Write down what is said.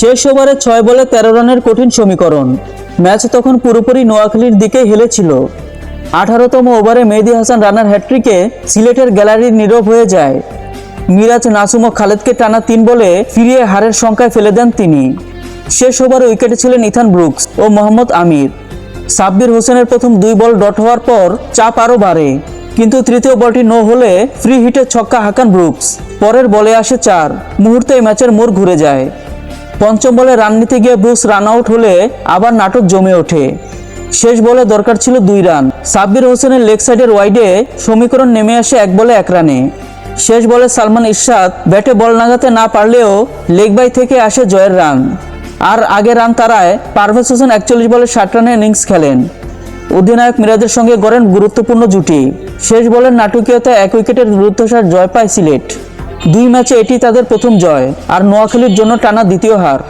শেষ ওভারে ছয় বলে তেরো রানের কঠিন সমীকরণ। ম্যাচ তখন পুরোপুরি নোয়াখালীর দিকে হেলেছিল। আঠারোতম ওভারে মেহেদি হাসান রানার হ্যাট্রিকে সিলেটের গ্যালারি নীরব হয়ে যায়। মিরাজ নাসুম ও খালেদকে টানা তিন বলে ফিরিয়ে হারের সংখ্যায় ফেলে দেন তিনি। শেষ ওভারে উইকেটে ছিলেন ইথান ব্রুকস ও মোহাম্মদ আমির। সাব্বির হোসেনের প্রথম দুই বল ডট হওয়ার পর চাপ আরও বাড়ে। কিন্তু তৃতীয় বলটি নো হলে ফ্রি হিটে ছক্কা হাকান ব্রুকস। পরের বলে আসে চার। মুহূর্তেই ম্যাচের মোড় ঘুরে যায়। পঞ্চম বলে রান নিতে গিয়ে ব্রুকস রান আউট হলে আবার নাটক জমে ওঠে। শেষ বলে দরকার ছিল দুই রান। সাব্বির হোসেনের লেগ সাইডের ওয়াইডে সমীকরণ নেমে আসে এক বলে এক রানে। শেষ বলে সালমান ইরশাদ ব্যাটে বল নাগাতে না পারলেও লেগ বাই থেকে আসে জয়ের রান। আর আগে রান তারায় পারভেজ হোসেন একচল্লিশ বলে ষাট রানের ইনিংস খেলেন। অধিনায়ক মিরাজের সঙ্গে গড়েন গুরুত্বপূর্ণ জুটি। শেষ বলের নাটকীয়তা এক উইকেটের রুদ্ধশ্বাস জয় পায় সিলেট। দুই ম্যাচে এটি তাদের প্রথম জয় আর নোয়াখালীর জন্য টানা দ্বিতীয় হার।